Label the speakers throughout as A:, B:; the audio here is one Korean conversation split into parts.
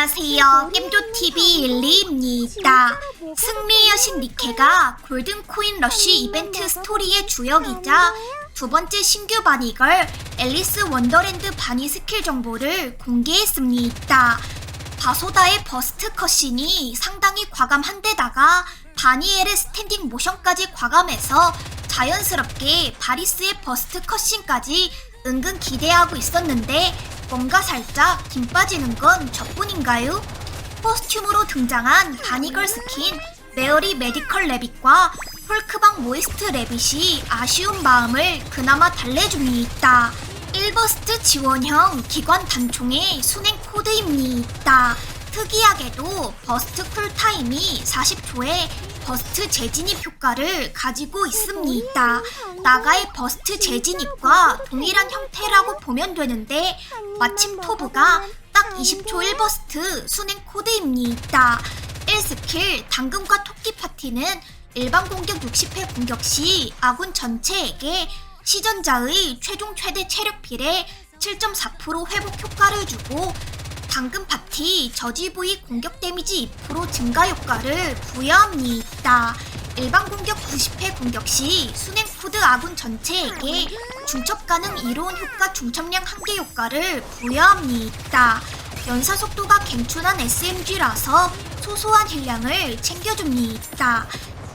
A: 안녕하세요. 겜조TV 일리입니다. 승리의 여신 니케가 골든코인 러쉬 이벤트 스토리의 주역이자 두 번째 신규 바니걸 앨리스 원더랜드 바니 스킬 정보를 공개했습니다. 바소다의 버스트 컷신이 상당히 과감한데다가 바니엘의 스탠딩 모션까지 과감해서 자연스럽게 바리스의 버스트 컷신까지 은근 기대하고 있었는데 뭔가 살짝 김 빠지는 건 저뿐인가요? 코스튬으로 등장한 바니걸 스킨 메어리 메디컬 레빗과 폴크방 모이스트 레빗이 아쉬운 마음을 그나마 달래줍니다. 1버스트 지원형 기관 단총의 순행 코드입니다. 특이하게도 버스트 쿨타임이 40초에 버스트 재진입 효과를 가지고 있습니다. 나가의 버스트 재진입과 동일한 형태라고 보면 되는데 마침 토브가 딱 20초 1버스트 순행 코드입니다. 1스킬 당근과 토끼 파티는 일반 공격 60회 공격 시 아군 전체에게 시전자의 최종 최대 체력 필에 7.4% 회복 효과를 주고 당근 파티 저지 부위 공격 데미지 2% 증가 효과를 부여합니다. 일반 공격 90회 공격 시 순행 코드 아군 전체에게 중첩 가능 이로운 효과 중첩량 한계 효과를 부여합니다. 연사 속도가 갱춘한 SMG라서 소소한 힐량을 챙겨줍니다.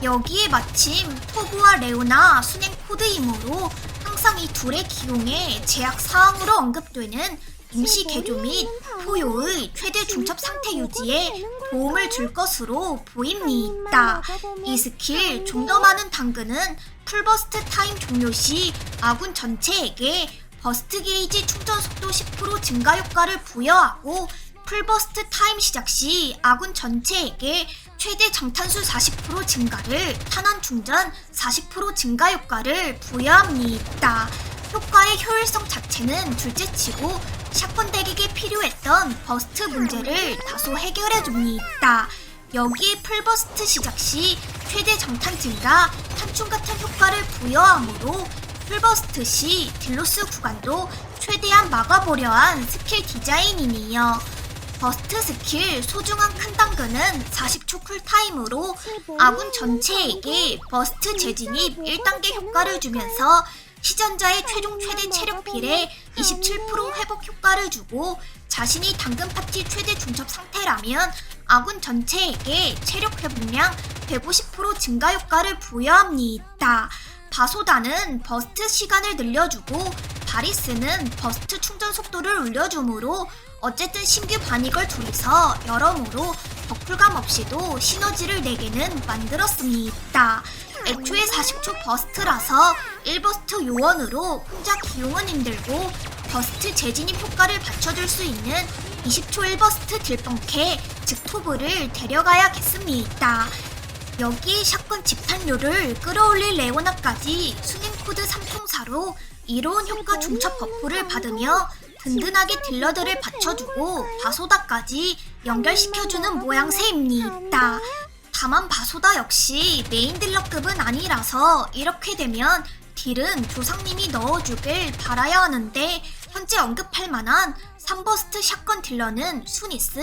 A: 여기에 마침 토브와 레오나 순행 코드 이므로 항상 이 둘의 기용에 제약 사항으로 언급되는 임시 개조 및 포효의 최대 중첩 상태 유지에 도움을 줄 것으로 보입니다. 이 스킬 좀 더 많은 당근은 풀버스트 타임 종료 시 아군 전체에게 버스트 게이지 충전 속도 10% 증가 효과를 부여하고 풀버스트 타임 시작 시 아군 전체에게 최대 장탄수 40% 증가를 탄환 충전 40% 증가 효과를 부여합니다. 효과의 효율성 자체는 둘째치고 샷건 대기에 필요했던 버스트 문제를 다소 해결해 줍니다. 여기에 풀버스트 시작 시 최대 정탄 증가, 탄충 같은 효과를 부여하므로 풀버스트 시 딜로스 구간도 최대한 막아보려 한 스킬 디자인이네요. 버스트 스킬 소중한 큰 당근은 40초 쿨타임으로 아군 전체에게 버스트 재진입 1단계 효과를 주면서 시전자의 최종 최대 체력 필에 27% 회복 효과를 주고 자신이 당근 파티 최대 중첩 상태라면 아군 전체에게 체력 회복량 150% 증가 효과를 부여합니다. 바소다는 버스트 시간을 늘려주고 바리스는 버스트 충전 속도를 올려주므로 어쨌든 신규 바닉을 둘이서 여러모로 버풀감 없이도 시너지를 내게는 만들었습니다. 애초에 40초 버스트라서 1버스트 요원으로 혼자 기용은 힘들고 버스트 재진입 효과를 받쳐줄 수 있는 20초 1버스트 딜펑캐 즉 토브를 데려가야겠습니다. 여기 샷건 집탄료를 끌어올릴 레오나까지 순행 코드 3총사로 이로운 효과 중첩 버프를 받으며 든든하게 딜러들을 받쳐주고 바소다까지 연결시켜주는 모양새입니다. 다만 바소다 역시 메인 딜러급은 아니라서 이렇게 되면 딜은 조상님이 넣어주길 바라야 하는데 현재 언급할 만한 3버스트 샷건 딜러는 수니스,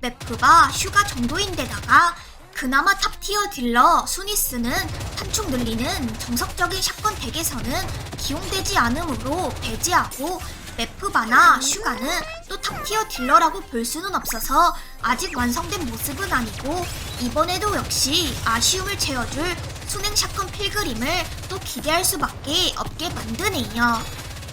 A: 메프바, 슈가 정도인데다가 그나마 탑티어 딜러 수니스는 탄축 늘리는 정석적인 샷건 덱에서는 기용되지 않으므로 배제하고 메프바나 슈가는 또 탑티어 딜러라고 볼 수는 없어서 아직 완성된 모습은 아니고 이번에도 역시 아쉬움을 채워줄 순행 샷건 필그림을 또 기대할 수밖에 없게 만드네요.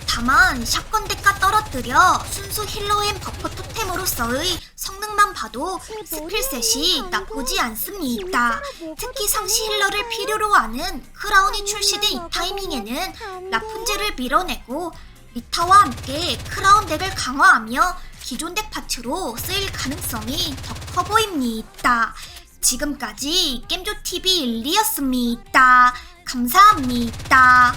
A: 다만 샷건 덱과 떨어뜨려 순수 힐러 앤 버퍼 토템으로서의 성능만 봐도 스킬셋이 나쁘지 않습니다. 특히 상시 힐러를 필요로 하는 크라운이 출시된 이 타이밍에는 라푼젤을 밀어내고 리타와 함께 크라운 덱을 강화하며 기존 덱 파츠로 쓰일 가능성이 더 커 보입니다. 지금까지 겜조TV 1리였습니다. 감사합니다.